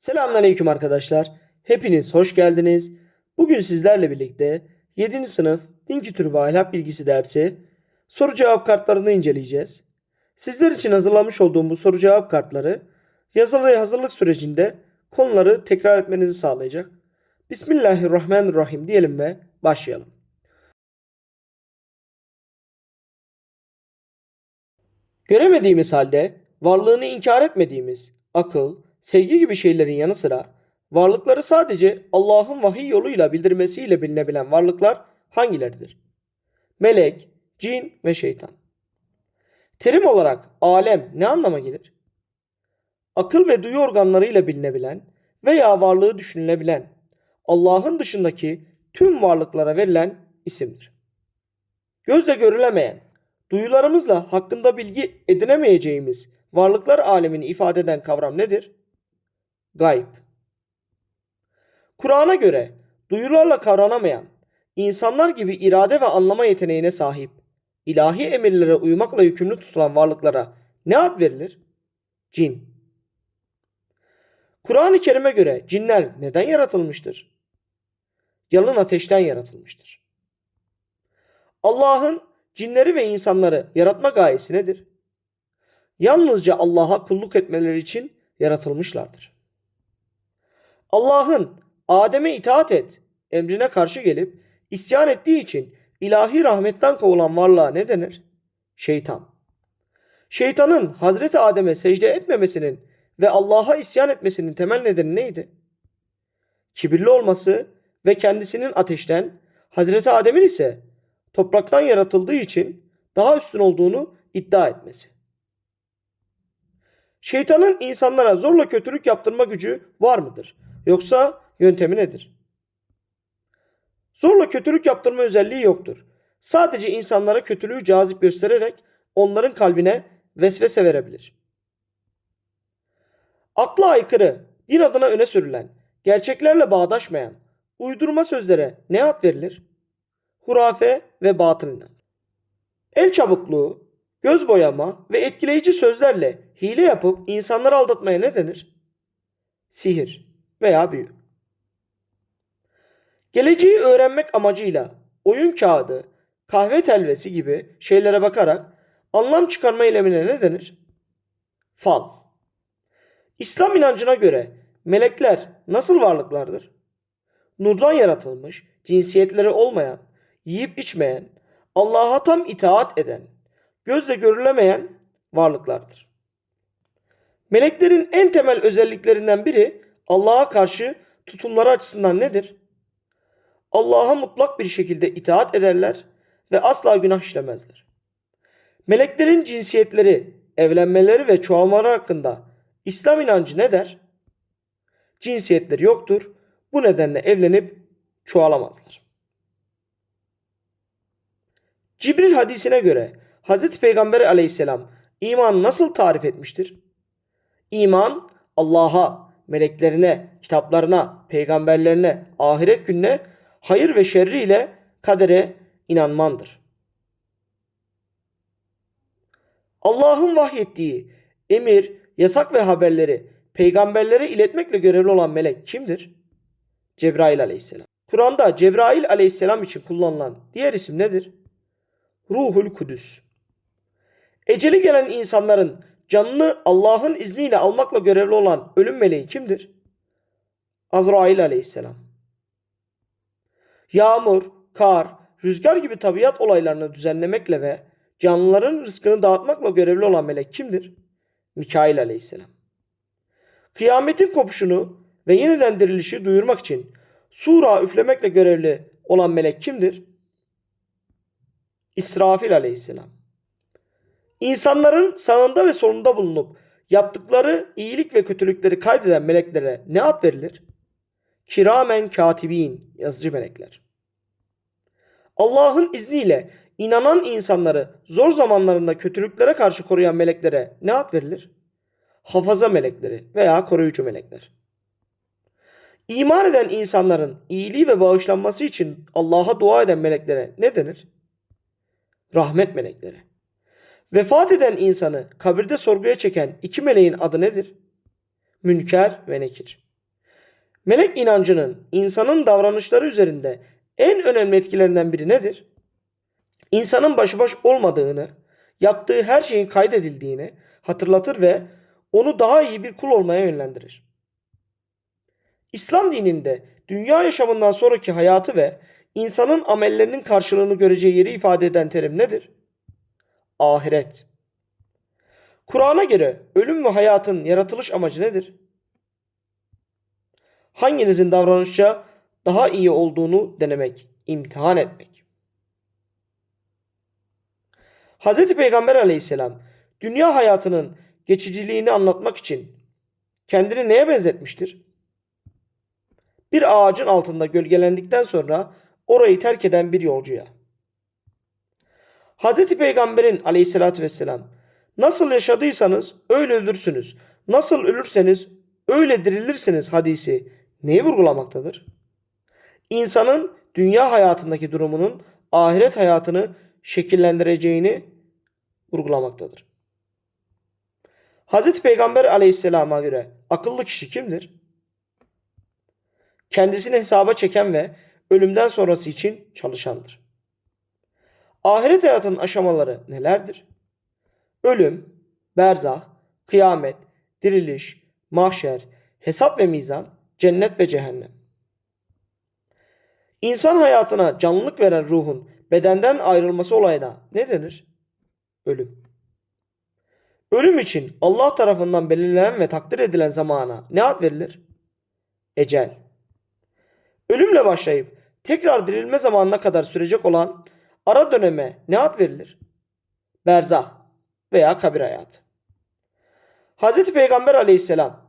Selamünaleyküm arkadaşlar. Hepiniz hoş geldiniz. Bugün sizlerle birlikte 7. sınıf din kültürü ve ahlak bilgisi dersi soru cevap kartlarını inceleyeceğiz. Sizler için hazırlamış olduğum bu soru cevap kartları yazılı hazırlık sürecinde konuları tekrar etmenizi sağlayacak. Bismillahirrahmanirrahim diyelim ve başlayalım. Göremediğimiz halde varlığını inkar etmediğimiz akıl, sevgi gibi şeylerin yanı sıra varlıkları sadece Allah'ın vahiy yoluyla bildirmesiyle bilinebilen varlıklar hangileridir? Melek, cin ve şeytan. Terim olarak alem ne anlama gelir? Akıl ve duyu organlarıyla bilinebilen veya varlığı düşünülebilen Allah'ın dışındaki tüm varlıklara verilen isimdir. Gözle görülemeyen, duyularımızla hakkında bilgi edinemeyeceğimiz varlıklar alemini ifade eden kavram nedir? Gayb. Kur'an'a göre duyularla kavranamayan, insanlar gibi irade ve anlama yeteneğine sahip, ilahi emirlere uymakla yükümlü tutulan varlıklara ne ad verilir? Cin. Kur'an-ı Kerim'e göre cinler neden yaratılmıştır? Yalın ateşten yaratılmıştır. Allah'ın cinleri ve insanları yaratma gayesi nedir? Yalnızca Allah'a kulluk etmeleri için yaratılmışlardır. Allah'ın Adem'e itaat et emrine karşı gelip isyan ettiği için ilahi rahmetten kovulan varlığa ne denir? Şeytan. Şeytanın Hazreti Adem'e secde etmemesinin ve Allah'a isyan etmesinin temel nedeni neydi? Kibirli olması ve kendisinin ateşten, Hazreti Adem'in ise topraktan yaratıldığı için daha üstün olduğunu iddia etmesi. Şeytanın insanlara zorla kötülük yaptırma gücü var mıdır? Yoksa yöntemi nedir? Zorla kötülük yaptırma özelliği yoktur. Sadece insanlara kötülüğü cazip göstererek onların kalbine vesvese verebilir. Akla aykırı, din adına öne sürülen, gerçeklerle bağdaşmayan, uydurma sözlere ne ad verilir? Hurafe ve batıl. El çabukluğu, göz boyama ve etkileyici sözlerle hile yapıp insanları aldatmaya ne denir? Sihir veya büyü. Geleceği öğrenmek amacıyla oyun kağıdı, kahve telvesi gibi şeylere bakarak anlam çıkarma eylemine ne denir? Fal. İslam inancına göre melekler nasıl varlıklardır? Nurdan yaratılmış, cinsiyetleri olmayan, yiyip içmeyen, Allah'a tam itaat eden, gözle görülemeyen varlıklardır. Meleklerin en temel özelliklerinden biri Allah'a karşı tutumları açısından nedir? Allah'a mutlak bir şekilde itaat ederler ve asla günah işlemezler. Meleklerin cinsiyetleri, evlenmeleri ve çoğalmaları hakkında İslam inancı ne der? Cinsiyetleri yoktur. Bu nedenle evlenip çoğalamazlar. Cibril hadisine göre Hz. Peygamber aleyhisselam iman nasıl tarif etmiştir? İman Allah'a, meleklerine, kitaplarına, peygamberlerine, ahiret gününe, hayır ve şerri ile kadere inanmandır. Allah'ın vahyettiği emir, yasak ve haberleri peygamberlere iletmekle görevli olan melek kimdir? Cebrail aleyhisselam. Kur'an'da Cebrail aleyhisselam için kullanılan diğer isim nedir? Ruhul Kudüs. Eceli gelen insanların canını Allah'ın izniyle almakla görevli olan ölüm meleği kimdir? Azrail aleyhisselam. Yağmur, kar, rüzgar gibi tabiat olaylarını düzenlemekle ve canlıların rızkını dağıtmakla görevli olan melek kimdir? Mikail aleyhisselam. Kıyametin kopuşunu ve yeniden dirilişi duyurmak için sura üflemekle görevli olan melek kimdir? İsrafil aleyhisselam. İnsanların sağında ve solunda bulunup yaptıkları iyilik ve kötülükleri kaydeden meleklere ne ad verilir? Kiramen katibin, yazıcı melekler. Allah'ın izniyle inanan insanları zor zamanlarında kötülüklere karşı koruyan meleklere ne ad verilir? Hafaza melekleri veya koruyucu melekler. İman eden insanların iyiliği ve bağışlanması için Allah'a dua eden meleklere ne denir? Rahmet melekleri. Vefat eden insanı kabirde sorguya çeken iki meleğin adı nedir? Münker ve Nekir. Melek inancının insanın davranışları üzerinde en önemli etkilerinden biri nedir? İnsanın başıboş olmadığını, yaptığı her şeyin kaydedildiğini hatırlatır ve onu daha iyi bir kul olmaya yönlendirir. İslam dininde dünya yaşamından sonraki hayatı ve insanın amellerinin karşılığını göreceği yeri ifade eden terim nedir? Ahiret. Kur'an'a göre ölüm ve hayatın yaratılış amacı nedir? Hanginizin davranışça daha iyi olduğunu denemek, imtihan etmek. Hz. Peygamber aleyhisselam dünya hayatının geçiciliğini anlatmak için kendini neye benzetmiştir? Bir ağacın altında gölgelendikten sonra orayı terk eden bir yolcuya. Hz. Peygamber'in aleyhissalatü vesselam nasıl yaşadıysanız öyle ölürsünüz. Nasıl ölürseniz öyle dirilirsiniz hadisi neyi vurgulamaktadır? İnsanın dünya hayatındaki durumunun ahiret hayatını şekillendireceğini vurgulamaktadır. Hz. Peygamber aleyhisselama göre akıllı kişi kimdir? Kendisini hesaba çeken ve ölümden sonrası için çalışandır. Ahiret hayatının aşamaları nelerdir? Ölüm, berzah, kıyamet, diriliş, mahşer, hesap ve mizan, cennet ve cehennem. İnsan hayatına canlılık veren ruhun bedenden ayrılması olayına ne denir? Ölüm. Ölüm için Allah tarafından belirlenen ve takdir edilen zamana ne ad verilir? Ecel. Ölümle başlayıp tekrar dirilme zamanına kadar sürecek olan ara döneme ne ad verilir? Berzah veya kabir hayatı. Hz. Peygamber aleyhisselam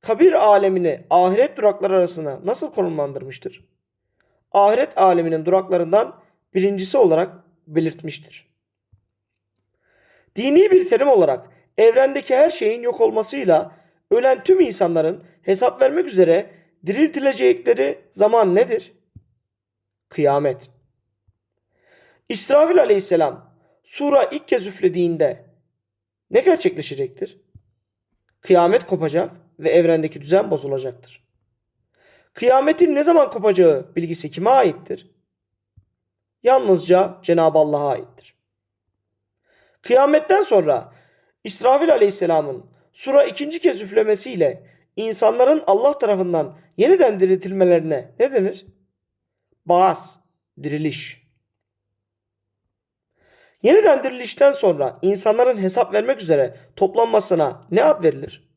kabir alemini ahiret durakları arasına nasıl konumlandırmıştır? Ahiret aleminin duraklarından birincisi olarak belirtmiştir. Dini bir terim olarak evrendeki her şeyin yok olmasıyla ölen tüm insanların hesap vermek üzere diriltilecekleri zaman nedir? Kıyamet. İsrafil aleyhisselam sura ilk kez üflediğinde ne gerçekleşecektir? Kıyamet kopacak ve evrendeki düzen bozulacaktır. Kıyametin ne zaman kopacağı bilgisi kime aittir? Yalnızca Cenab-ı Allah'a aittir. Kıyametten sonra İsrafil aleyhisselamın sura ikinci kez üflemesiyle insanların Allah tarafından yeniden diriltilmelerine ne denir? Baas, diriliş. Yeniden dirilişten sonra insanların hesap vermek üzere toplanmasına ne ad verilir?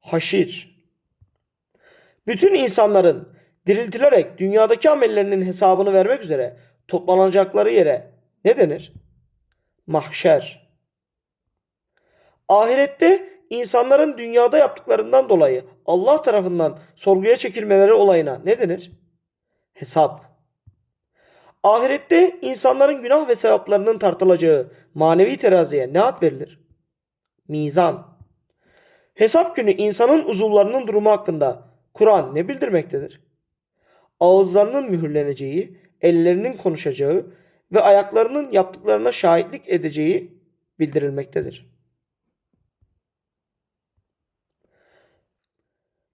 Haşir. Bütün insanların diriltilerek dünyadaki amellerinin hesabını vermek üzere toplanacakları yere ne denir? Mahşer. Ahirette insanların dünyada yaptıklarından dolayı Allah tarafından sorguya çekilmeleri olayına ne denir? Hesap. Ahirette insanların günah ve sevaplarının tartılacağı manevi teraziye ne ad verilir? Mizan. Hesap günü insanın uzuvlarının durumu hakkında Kur'an ne bildirmektedir? Ağızlarının mühürleneceği, ellerinin konuşacağı ve ayaklarının yaptıklarına şahitlik edeceği bildirilmektedir.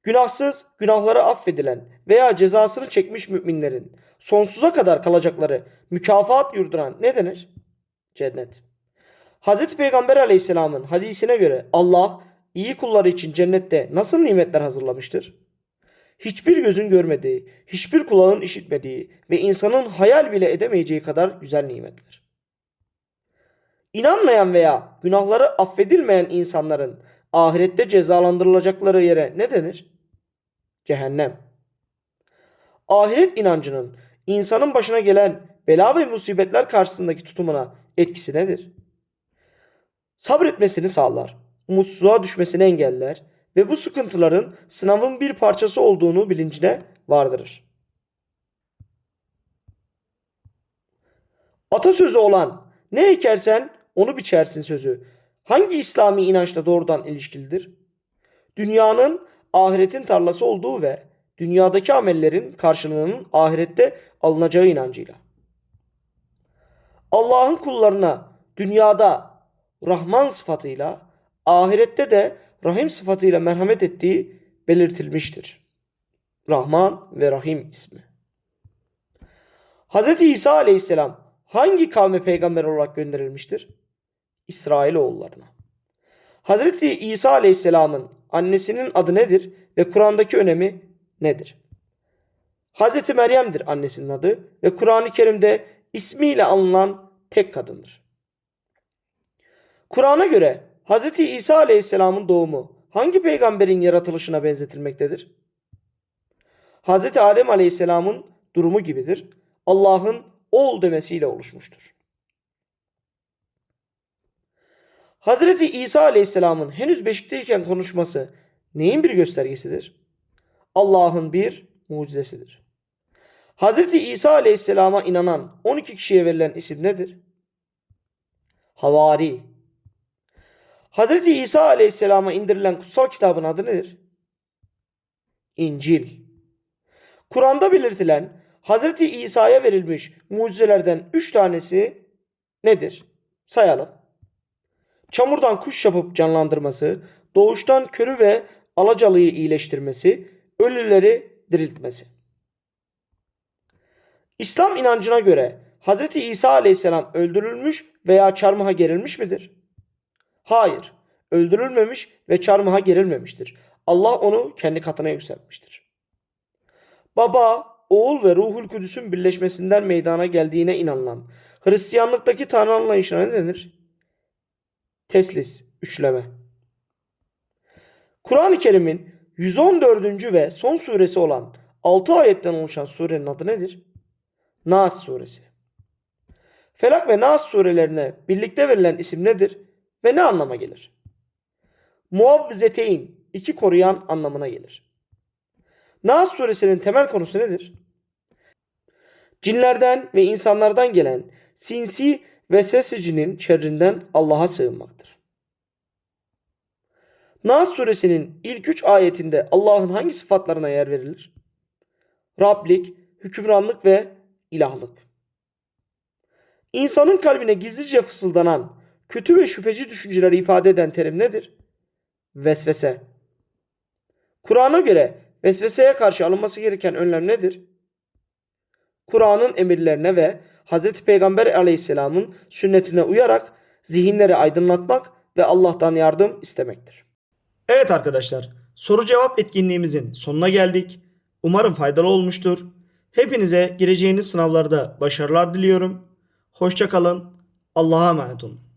Günahsız, günahları affedilen veya cezasını çekmiş müminlerin sonsuza kadar kalacakları mükafat yurduna ne denir? Cennet. Hz. Peygamber aleyhisselamın hadisine göre Allah iyi kulları için cennette nasıl nimetler hazırlamıştır? Hiçbir gözün görmediği, hiçbir kulağın işitmediği ve insanın hayal bile edemeyeceği kadar güzel nimetler. İnanmayan veya günahları affedilmeyen insanların ahirette cezalandırılacakları yere ne denir? Cehennem. Ahiret inancının insanın başına gelen bela ve musibetler karşısındaki tutumuna etkisi nedir? Sabretmesini sağlar, umutsuzluğa düşmesini engeller ve bu sıkıntıların sınavın bir parçası olduğunu bilincine vardırır. Atasözü olan ne ekersen onu biçersin sözü. Hangi İslami inançla doğrudan ilişkilidir? Dünyanın ahiretin tarlası olduğu ve dünyadaki amellerin karşılığının ahirette alınacağı inancıyla. Allah'ın kullarına dünyada Rahman sıfatıyla, ahirette de Rahim sıfatıyla merhamet ettiği belirtilmiştir. Rahman ve Rahim ismi. Hz. İsa aleyhisselam hangi kavme peygamber olarak gönderilmiştir? İsrailoğullarına. Hz. İsa aleyhisselamın annesinin adı nedir ve Kur'an'daki önemi nedir? Hz. Meryem'dir annesinin adı ve Kur'an-ı Kerim'de ismiyle anılan tek kadındır. Kur'an'a göre Hz. İsa aleyhisselamın doğumu hangi peygamberin yaratılışına benzetilmektedir? Hz. Adem aleyhisselamın durumu gibidir. Allah'ın ol demesiyle oluşmuştur. Hazreti İsa Aleyhisselam'ın henüz beşikteyken konuşması neyin bir göstergesidir? Allah'ın bir mucizesidir. Hazreti İsa Aleyhisselam'a inanan 12 kişiye verilen isim nedir? Havari. Hazreti İsa Aleyhisselam'a indirilen kutsal kitabın adı nedir? İncil. Kur'an'da belirtilen Hazreti İsa'ya verilmiş mucizelerden üç tanesi nedir? Sayalım. Çamurdan kuş yapıp canlandırması, doğuştan körü ve alacalıyı iyileştirmesi, ölüleri diriltmesi. İslam inancına göre Hazreti İsa aleyhisselam öldürülmüş veya çarmıha gerilmiş midir? Hayır, öldürülmemiş ve çarmıha gerilmemiştir. Allah onu kendi katına yükseltmiştir. Baba, oğul ve ruhul kudüsün birleşmesinden meydana geldiğine inanılan Hristiyanlıktaki tanrı anlayışına ne denir? Teslis, üçleme. Kur'an-ı Kerim'in 114. ve son suresi olan 6 ayetten oluşan surenin adı nedir? Nas suresi. Felak ve Nas surelerine birlikte verilen isim nedir ve ne anlama gelir? Muavvizeteyn, iki koruyan anlamına gelir. Nas suresinin temel konusu nedir? Cinlerden ve insanlardan gelen sinsi ve sesicinin şerrinden Allah'a sığınmaktır. Nas suresinin ilk üç ayetinde Allah'ın hangi sıfatlarına yer verilir? Rablik, hükümranlık ve ilahlık. İnsanın kalbine gizlice fısıldanan kötü ve şüpheci düşünceleri ifade eden terim nedir? Vesvese. Kur'an'a göre vesveseye karşı alınması gereken önlem nedir? Kur'an'ın emirlerine ve Hz. Peygamber aleyhisselamın sünnetine uyarak zihinleri aydınlatmak ve Allah'tan yardım istemektir. Evet arkadaşlar, soru cevap etkinliğimizin sonuna geldik. Umarım faydalı olmuştur. Hepinize gireceğiniz sınavlarda başarılar diliyorum. Hoşçakalın. Allah'a emanet olun.